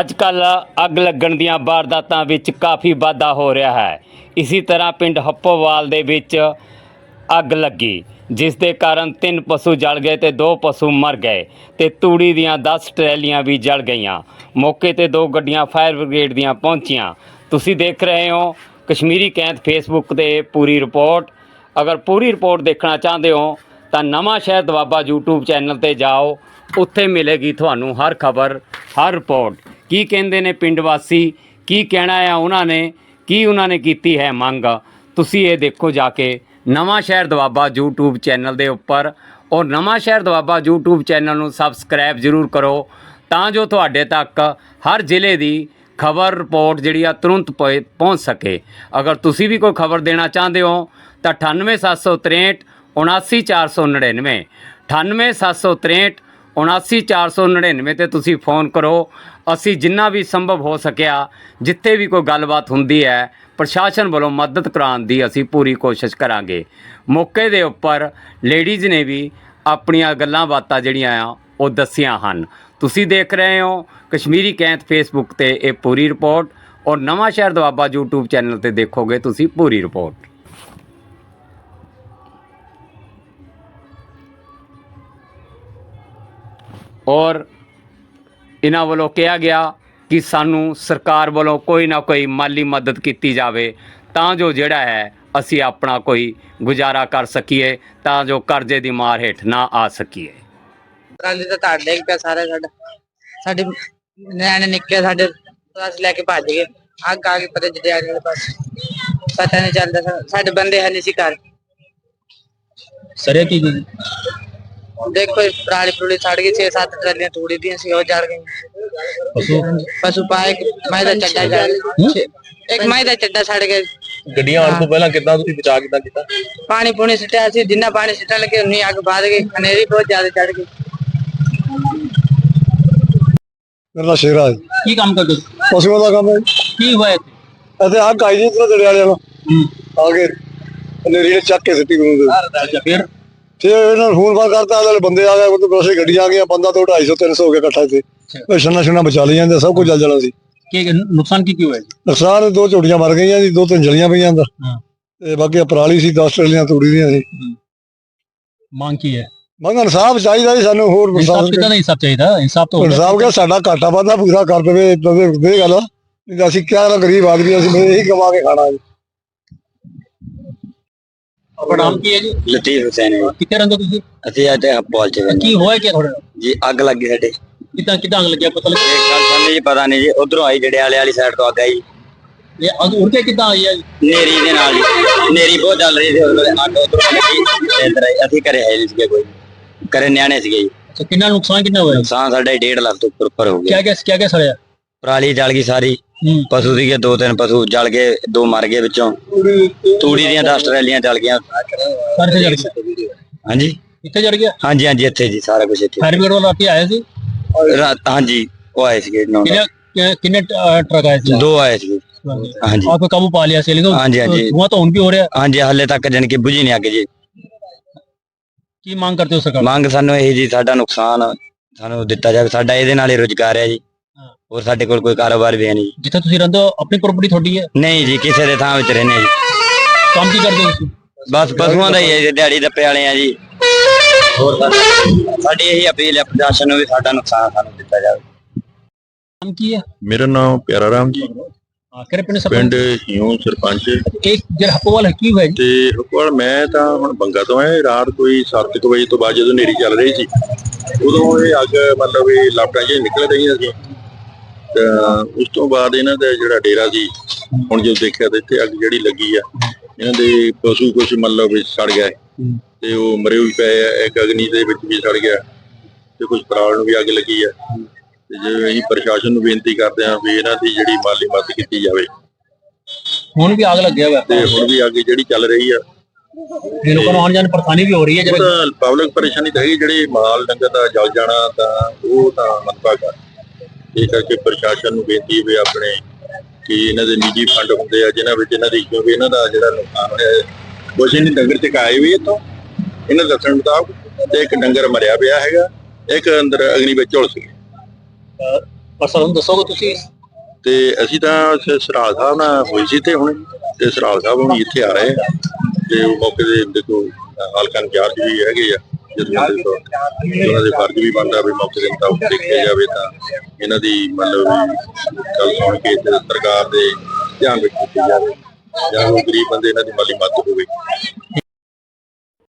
ਅੱਜ ਕੱਲ ਅੱਗ ਲੱਗਣ ਦੀਆਂ ਵਾਰਦਾਤਾਂ ਵਿੱਚ ਕਾਫੀ ਵਾਧਾ ਹੋ ਰਿਹਾ ਹੈ। ਇਸੇ ਤਰ੍ਹਾਂ ਪਿੰਡ ਹੱਪੋਵਾਲ ਦੇ ਵਿੱਚ ਅੱਗ ਲੱਗੀ ਜਿਸ ਦੇ ਕਾਰਨ ਤਿੰਨ ਪਸ਼ੂ ਜਲ ਗਏ ਤੇ ਦੋ ਪਸ਼ੂ ਮਰ ਗਏ ਤੇ ਤੂੜੀ ਦੀਆਂ 10 ਟਰੈਲੀਆਂ ਵੀ ਜਲ ਗਈਆਂ। ਮੌਕੇ ਤੇ ਦੋ ਗੱਡੀਆਂ ਫਾਇਰ ਬ੍ਰਿਗੇਡ ਦੀਆਂ ਪਹੁੰਚੀਆਂ। ਤੁਸੀਂ ਦੇਖ ਰਹੇ ਹੋ ਕਸ਼ਮੀਰੀ ਕੈਂਤ ਫੇਸਬੁੱਕ ਤੇ ਪੂਰੀ ਰਿਪੋਰਟ। ਅਗਰ ਪੂਰੀ ਰਿਪੋਰਟ ਦੇਖਣਾ ਚਾਹੁੰਦੇ ਹੋ ਤਾਂ ਨਵਾਂ ਸ਼ਹਿਰ ਦਵਾਬਾ YouTube ਚੈਨਲ ਤੇ ਜਾਓ। ਉੱਥੇ ਮਿਲੇਗੀ ਤੁਹਾਨੂੰ ਹਰ ਖਬਰ, ਹਰ ਰਿਪੋਰਟ ਕੀ ਕਹਿੰਦੇ ਨੇ ਪਿੰਡ ਵਾਸੀ? ਕੀ ਕਹਿਣਾ ਆ ਉਹਨਾਂ ਨੇ? ਕੀ ਉਹਨਾਂ ਨੇ ਕੀਤੀ ਹੈ ਮੰਗ? ਤੁਸੀਂ ਇਹ ਦੇਖੋ ਜਾ ਕੇ ਨਵਾਂ ਸ਼ਹਿਰ ਦਵਾਬਾ YouTube ਚੈਨਲ ਦੇ ਉੱਪਰ ਔਰ ਨਵਾਂ ਸ਼ਹਿਰ ਦਵਾਬਾ YouTube ਚੈਨਲ ਨੂੰ ਸਬਸਕ੍ਰਾਈਬ ਜ਼ਰੂਰ ਕਰੋ ਤਾਂ ਜੋ ਤੁਹਾਡੇ ਤੱਕ ਹਰ ਜ਼ਿਲ੍ਹੇ ਦੀ ਖਬਰ ਰਿਪੋਰਟ ਜਿਹੜੀ ਆ ਤੁਰੰਤ ਪਹੁੰਚ ਸਕੇ। ਅਗਰ ਤੁਸੀਂ ਵੀ ਕੋਈ ਖਬਰ ਦੇਣਾ ਚਾਹੁੰਦੇ ਹੋ ਤਾਂ 98763 79499 98763 79499 ਤੇ ਤੁਸੀਂ ਫੋਨ ਕਰੋ। ਅਸੀਂ ਜਿੰਨਾ ਵੀ ਸੰਭਵ ਹੋ ਸਕਿਆ, ਜਿੱਥੇ ਵੀ ਕੋਈ ਗੱਲਬਾਤ ਹੁੰਦੀ ਹੈ, ਪ੍ਰਸ਼ਾਸਨ ਵੱਲੋਂ ਮਦਦ ਕਰਾਉਣ ਦੀ ਅਸੀਂ ਪੂਰੀ ਕੋਸ਼ਿਸ਼ ਕਰਾਂਗੇ। ਮੌਕੇ ਦੇ ਉੱਪਰ ਲੇਡੀਜ਼ ਨੇ ਵੀ ਆਪਣੀਆਂ ਗੱਲਾਂ ਬਾਤਾਂ ਜਿਹੜੀਆਂ ਆ, ਉਹ ਦੱਸੀਆਂ ਹਨ। ਤੁਸੀਂ ਦੇਖ ਰਹੇ ਹੋ ਕਸ਼ਮੀਰੀ ਕੈਂਥ ਫੇਸਬੁੱਕ ਤੇ ਇਹ ਪੂਰੀ ਰਿਪੋਰਟ ਔਰ ਨਵਾਂ ਸ਼ਹਿਰ ਦਵਾਬਾ YouTube ਚੈਨਲ ਤੇ ਦੇਖੋਗੇ ਤੁਸੀਂ ਪੂਰੀ ਰਿਪੋਰਟ। ਔਰ ਇਹਨਾਂ ਵੱਲੋਂ ਕਿਹਾ ਗਿਆ ਕਿ ਸਾਨੂੰ ਸਰਕਾਰ ਵੱਲੋਂ ਕੋਈ ਨਾ ਕੋਈ ਮਾਲੀ ਮਦਦ ਕੀਤੀ ਜਾਵੇ। ਤਾਂ ਜੋ ਜਿਹੜਾ ਹੈ ਅਸੀਂ ਆਪਣਾ ਕੋਈ ਗੁਜ਼ਾਰਾ ਕਰ ਸਕੀਏ ਤਾਂ ਜੋ ਕਰਜ਼ੇ ਦੀ ਮਾਰ ਹੇਠ ਨਾ ਆ ਸਕੀਏ। ਟਰਾਲੀ ਤਾਂ ਤਾੜ ਡੇਗ ਪਿਆ ਸਾਰਾ ਸਾਡਾ। ਸਾਡੇ ਨਿਆਣੇ ਨਿੱਕੇ ਸਾਡੇ ਬਸ ਲੈ ਕੇ ਭੱਜ ਗਏ। ਅੱਗ ਆ ਗਈ ਪਰੇ ਜੜਿਆੜੀ ਦੇ ਪਾਸ ਪਤਾ ਨਹੀਂ ਚੱਲਦਾ ਸਾਡੇ ਬੰਦੇ ਹੈ ਨਹੀਂ ਸੀ ਘਰ। ਸਰਿਆ ਕੀ ਕੀ ਦੇਖੋ ਇਹ ਪਰਾਲੀ ਪਰੂਲੀ ਸੜ ਗਈ 6-7 ਟਰਾਲੀਆਂ ਤੂੜੀ ਦੀਆਂ ਸੀ ਉਹ ਜੜ ਗਈਆਂ। ਪਸ਼ੂ? ਪਸ਼ੂ ਪਾਏ ਮੈਂ ਦਾ ਚੱਡਾ ਜੜ ਇੱਕ ਮੈਂ ਦਾ ਚੱਡਾ ਸੜ ਗਿਆ। ਗੱਡੀਆਂ ਆਉਣ ਤੋਂ ਪਹਿਲਾਂ ਕਿੱਦਾਂ ਤੁਸੀਂ ਬਚਾ ਕਿੱਦਾਂ ਕੀਤਾ? ਪਾਣੀ ਪੂਣੀ ਸਿੱਟਿਆ ਸੀ ਜਿੰਨਾ ਪਾਣੀ ਸਿੱਟਣ ਲੱਗੇ ਉਨੀ ਅੱਗ ਬਾਦ ਗਈ ਹਨੇਰੀ ਬਹੁਤ ਜ਼ਿਆਦਾ ਚੜ ਗਈ। ਮੇਰਾ ਸ਼ੇਰਾ ਕੀ ਕੰਮ ਕਰਦੇ? ਪਸ਼ੂਆਂ ਦਾ ਕੰਮ ਹੈ ਕੀ ਹੋਇਆ ਇੱਥੇ? ਅਤੇ ਆਹ ਕਾਈ ਜੀ ਦਰਿਆ ਵਾਲਿਆਂ ਨੂੰ। ਆ ਕੇ ਨੇਰੀ ਨੇ ਚੱਕ ਕੇ ਸਿੱਟੀ ਨੂੰ ਦੇ। ਅੱਛਾ ਫਿਰ ਤੇ ਇਹਨਾਂ ਨੂੰ ਫੋਨ ਬਾਰ ਕਰਤਾ ਵਾਲੇ ਬੰਦੇ ਆ ਗਏ ਉਹ ਬਸੇ ਗੱਡੀਆਂ ਆ ਗਈਆਂ ਬੰਦਾ ਤੋਂ 250 300 ਹੋ ਗਿਆ ਇਕੱਠਾ ਇੱਥੇ। ਛੰਨਾ ਛੰਨਾ ਬਚਾ ਲਈ ਜਾਂਦੇ ਸਭ ਕੁਝ ਜਲ ਜਾਣਾ ਸੀ। ਕੀ ਨੁਕਸਾਨ ਕੀ ਕੀ ਹੋਇਆ ਜੀ? ਨੁਕਸਾਨ ਦੋ ਝੋਟੀਆਂ ਮਰ ਗਈਆਂ ਜੀ ਦੋ ਤਿੰਨ ਜਲੀਆਂ ਪਈਆਂ ਅੰਦਰ। ਹਾਂ। ਤੇ ਬਾਕੀ ਪਰਾਲੀ ਸੀ 10 ਟਰੇਲੀਆਂ ਤੂੜੀ ਦੀਆਂ ਸੀ। ਮੰਗ ਕੀ ਹੈ? ਮੰਗ ਇਨਸਾਫ ਚਾਹੀਦਾ ਜੀ ਸਾਨੂੰ ਹੋਰ ਇਨਸਾਫ ਕਿੱਦਾਂ ਦਾ ਇਨਸਾਫ ਚਾਹੀਦਾ? ਇਨਸਾਫ ਤਾਂ ਇਨਸਾਫ ਕਿਹਾ ਸਾਡਾ ਘਾਟਾ ਵਾਧਾ ਪੂਰਾ ਕਰ ਦੇਵੇ ਦੇਵੇ ਦੇ ਗੱਲ ਨਹੀਂ ਤਾਂ ਅਸੀਂ ਕਿਆ ਗਰੀਬ ਆਦਮੀ ਅਸੀਂ ਇਹੀ ਕਮਾ ਕੇ ਖਾਣਾ ਜੀ। ਆਪਣਾ ਨਾਮ ਕੀ ਹੈ ਜੀ? ਲਤੀਫ ਹੁਸੈਨ ਹੈ ਜੀ। ਕਿੱਥੇ ਰਹਿੰਦੇ ਤੁਸੀਂ? ਅਸੀਂ ਅੱਜ ਹੱਪੋਲ ਚ ਰਹਿੰਦੇ ਕੀ ਹੋਇਆ ਕੀ ਤੁਹਾਡਾ? ਜੀ ਅੱਗ ਲੱਗੀ ਸਾਡੇ। ਕਿੱਦਾਂ ਕਿੱਦਾਂ ਅੱਗ ਲੱਗਿਆ? ਪਤਾ ਲੱਗਿਆ? ਇਹ ਗੱਲ ਸਾਨੂੰ ਜੀ ਪਤਾ ਨਹੀਂ ਜੀ। ਉਧਰੋਂ ਆਈ ਜਿਹੜੇ ਵਾਲੇ ਵਾਲੀ ਸਾਈਡ ਤੋਂ ਅੱਗ ਆਈ। ਇਹ ਅੱਗ ਉੜ ਕੇ ਕਿੱਦਾਂ ਆਈ ਹੈ? ਜੀ? ਨੇਰੀ ਦੇ ਨਾਲ ਜੀ। ਨੇਰੀ ਬਹੁਤ ਚੱਲ ਰਹੀ ਸੀ ਉਦੋਂ ਅੱਗ ਉਧਰੋਂ ਲੱਗੀ ਤੇ ਇੱਧਰ ਆਈ। ਅਸੀਂ ਘਰੇ ਹੈ ਨਹੀਂ ਸੀਗੇ ਕੋਈ। ਘਰੇ ਨਿਆਣੇ ਸੀਗੇ ਜੀ। ਅੱਛਾ ਕਿੰਨਾ ਨੁਕਸਾਨ ਕਿੰਨਾ ਹੋਇਆ? ਨੁਕਸਾਨ ਸਾਡਾ 1.5 ਲੱਖ ਤੋਂ ਉੱਪਰ ਉੱਪਰ ਹੋ ਗਿਆ। ਕਿਆ ਕਿਆ ਕਿਆ ਕਿਆ ਸੜਿਆ? ਪਰਾਲੀ ਜਲ ਗਈ ਸਾਰੀ। ਪਸ਼ੂ ਸੀਗੇ ਦੋ ਤਿੰਨ ਪਸ਼ੂ ਜਲ ਗਏ ਦੋ ਮਰ ਗਏ ਵਿੱਚੋਂ। ਤੂੜੀ ਦੀਆਂ 10 ਟਰੈਲੀਆਂ ਜਲ ਗਈਆਂ। ਸਾਰੇ ਹਾਂਜੀ? ਕਿੱਥੇ ਜੜ ਗਿਆ ਹਾਂਜੀ ਹਾਂਜੀ ਇੱਥੇ ਜੀ ਸਾਰਾ ਕੁਝ ਇੱਥੇ। ਫਾਇਰ ਬ੍ਰਿਗੇਡ ਵਾਲਾ ਰਾਤੀ ਆਇਆ ਸੀ? ਰਾਤ ਹਾਂਜੀ ਉਹ ਆਏ ਸੀਗੇ ਨੌ- ਕਿੰਨੇ ਕਿੰਨੇ ਟਰੱਕ ਆਏ ਸੀ? ਦੋ ਆਏ ਸੀਗੇ। ਹਾਂਜੀ। ਆਪਕੋ ਕਾਬੂ ਪਾ ਲਿਆ ਸੀ ਲੇਕਿਨ ਹਾਂਜੀ, ਹਾਂਜੀ। ਧੂਆਂ ਤਾਂ ਹੁਣ ਵੀ ਹੋ ਰਿਹਾ। ਹਾਂਜੀ ਹਾਲੇ ਤੱਕ ਜਾਣੀ ਕਿ ਬੁਝੀ ਨਹੀਂ ਅੱਗ ਜੀ। ਕੀ ਮੰਗ ਕਰਦੇ ਹੋ ਸਰਕਾਰ ਮੰਗ ਸਾਨੂੰ ਇਹ ਜੀ ਸਾਡਾ ਨੁਕਸਾਨ ਸਾਨੂੰ ਦਿੱਤਾ ਜਾਵੇ ਸਾਡਾ ਇਹਦੇ ਨਾਲ ਹੀ ਰੋਜ਼ਗਾਰ ਹੈ ਜੀ। ਹੋਰ ਸਾਡੇ ਕੋਲ ਕੋਈ ਕਾਰੋਬਾਰ ਵੀ ਹੈ ਨਹੀਂ ਜਿੱਥੇ ਤੁਸੀਂ ਰਹਿੰਦੇ ਹੋ ਆਪਣੀ ਪ੍ਰਾਪਰਟੀ ਤੁਹਾਡੀ ਹੈ? ਨਹੀਂ ਜੀ ਕਿਸੇ ਦੇ ਥਾਂ ਵਿੱਚ ਰਹਿੰਦੇ ਹਾਂ ਜੀ। ਕੰਮ ਕੀ ਕਰਦੇ ਹੋ ਤੁਸੀਂ? ਬਸ ਪਸ਼ੂਆਂ ਦਾ ਹੀ ਹੈ ਜੀ ਦਿਹਾੜੀ ਦੱਪੇ ਵਾਲੇ ਆ ਜੀ। ਹੋਰ ਸਾਡਾ- ਸਾਡੀ ਇਹੀ ਅਪੀਲ ਹੈ ਪ੍ਰਸ਼ਾਸਨ ਨੂੰ ਵੀ ਸਾਡਾ ਨੁਕਸਾਨ ਸਾਨੂੰ ਦਿੱਤਾ ਜਾਵੇ। ਕੰਮ ਕੀ ਹੈ? ਮੇਰਾ ਨਾਮ ਪਿਆਰਾ ਰਾਮ ਜੀ। ਹਾਂ ਕਿਹੜੇ ਪਿੰਡ ਪਿੰਡ ਸਰਪੰਚ ਹਿਉ ਸਰਪੰਚ। ਇੱਕ ਜਿਹੜਾ ਹੱਪੋਵਾਲ ਕੀ ਹੋਇਆ ਜੀ? ਤੇ ਹੁਕਮਲ ਮੈਂ ਤਾਂ ਹੁਣ ਬੰਗਾ ਤੋਂ ਆਇਆ ਰਾਤ ਕੋਈ 7 ਵਜੇ ਤੋਂ ਬਾਅਦ ਜਦੋਂ ਨੇਰੀ ਚੱਲ ਰਹੀ ਸੀ ਉਦੋਂ ਇਹ ਅੱਗ ਮਤਲਬ ਇਹ ਲਾਪਟਾਂ ਜਿਹੀਆਂ ਨਿਕਲ ਰਹੀਆਂ ਸੀ ਉਸ ਤੋਂ ਬਾਅਦ ਇਹਨਾਂ ਦਾ ਜਿਹੜਾ ਡੇਰਾ ਸੀ ਹੁਣ ਜਦੋਂ ਦੇਖਿਆ ਤਾਂ ਇੱਥੇ ਅੱਗ ਜਿਹੜੀ ਲੱਗੀ ਆ ਇਹਨਾਂ ਦੇ ਪਸ਼ੂ ਕੁਝ ਮਤਲਬ ਵੀ ਸੜ ਗਏ। ਤੇ ਉਹ ਮਰੇ ਵੀ ਪਏ ਆ ਇੱਕ ਅਗਨੀ ਦੇ ਵਿੱਚ ਵੀ ਸੜ ਗਿਆ ਤੇ ਕੁਝ ਪਰਾਲ ਨੂੰ ਵੀ ਅੱਗ ਲੱਗੀ ਆ। ਤੇ ਜੇ ਅਸੀਂ ਪ੍ਰਸ਼ਾਸਨ ਨੂੰ ਬੇਨਤੀ ਕਰਦੇ ਹਾਂ ਵੀ ਇਹਨਾਂ ਦੀ ਜਿਹੜੀ ਮਾਲੀ ਮਦਦ ਕੀਤੀ ਜਾਵੇ। ਹੁਣ ਵੀ ਆਗ ਲੱਗਿਆ ਹੋਇਆ। ਤੇ ਹੁਣ ਵੀ ਅੱਗੇ ਜਿਹੜੀ ਚੱਲ ਰਹੀ ਆ। ਇਹ ਲੋਕਾਂ ਨੂੰ ਆਉਣ ਜਾਣ ਪਰੇਸ਼ਾਨੀ ਵੀ ਹੋ ਰਹੀ ਹੈ ਤਾਂ ਪਬਲਿਕ ਪਰੇਸ਼ਾਨੀ ਤਾਂ ਹੈਗੀ ਜਿਹੜੇ ਮਾਲ ਡੰਗਰ ਦਾ ਜਲ ਜਾਣਾ ਤਾਂ ਉਹ ਤਾਂ ਮੰਦਭਾਗਾ ਇਹ ਕਰਕੇ ਪ੍ਰਸ਼ਾਸਨ ਨੂੰ ਬੇਨਤੀ ਵੀ ਆਪਣੇ ਕਿ ਇਹਨਾਂ ਦੇ ਨਿੱਜੀ ਫੰਡ ਹੁੰਦੇ ਆ ਜਿਨ੍ਹਾਂ ਵਿੱਚ ਇਹਨਾਂ ਦੀ ਕਿਉਂਕਿ ਇਹਨਾਂ ਦਾ ਜਿਹੜਾ ਨੁਕਸਾਨ ਹੋਇਆ ਹੈ, ਕੁਛ ਇਹਨੇ ਡੰਗਰ ਚਕਾਏ ਵੀ ਇੱਥੋਂ। ਇਹਨਾਂ ਦੱਸਣ ਮੁਤਾਬਕ ਤੇ ਇੱਕ ਡੰਗਰ ਮਰਿਆ ਪਿਆ ਹੈਗਾ ਇੱਕ ਅੰਦਰ ਅਗਨੀ ਵਿੱਚ ਝੁਲਸ ਗਿਆ। ਪਰ ਸਰ ਨੂੰ ਦੱਸੋਗੇ ਤੁਸੀਂ? ਤੇ ਅਸੀਂ ਤਾਂ ਸਰਾਲ ਸਾਹਿਬ ਨਾਲ ਹੋਈ ਸੀ ਤੇ ਹੁਣ ਤੇ ਸਰਾਲ ਸਾਹਿਬ ਹੁਣ ਇੱਥੇ ਆ ਰਹੇ ਆ। ਤੇ ਉਹ ਮੌਕੇ ਦੇ ਦੇਖੋ ਹਲਕਾ ਇੰਚਾਰਜ ਵੀ ਹੈਗੇ ਆ। ਜਦੋਂ ਦੇ ਉਹਨਾਂ ਦੇ ਫਰਜ਼ ਵੀ ਬਣਦਾ ਵੀ ਮੌਕੇ ਦੇ ਮੁਤਾਬਕ ਦੇਖਿਆ ਜਾਵੇ ਤਾਂ ਇਹਨਾਂ ਦੀ ਮਤਲਬ ਗੱਲ ਸੁਣ ਕੇ ਤੇ ਸਰਕਾਰ ਦੇ ਧਿਆਨ ਵਿੱਚ ਕੀਤੀ ਜਾਵੇ ਜਾਂ ਉਹ ਗਰੀਬ ਬੰਦੇ ਇਹਨਾਂ ਦੀ ਮਾਲੀ ਮਦਦ ਹੋਵੇ।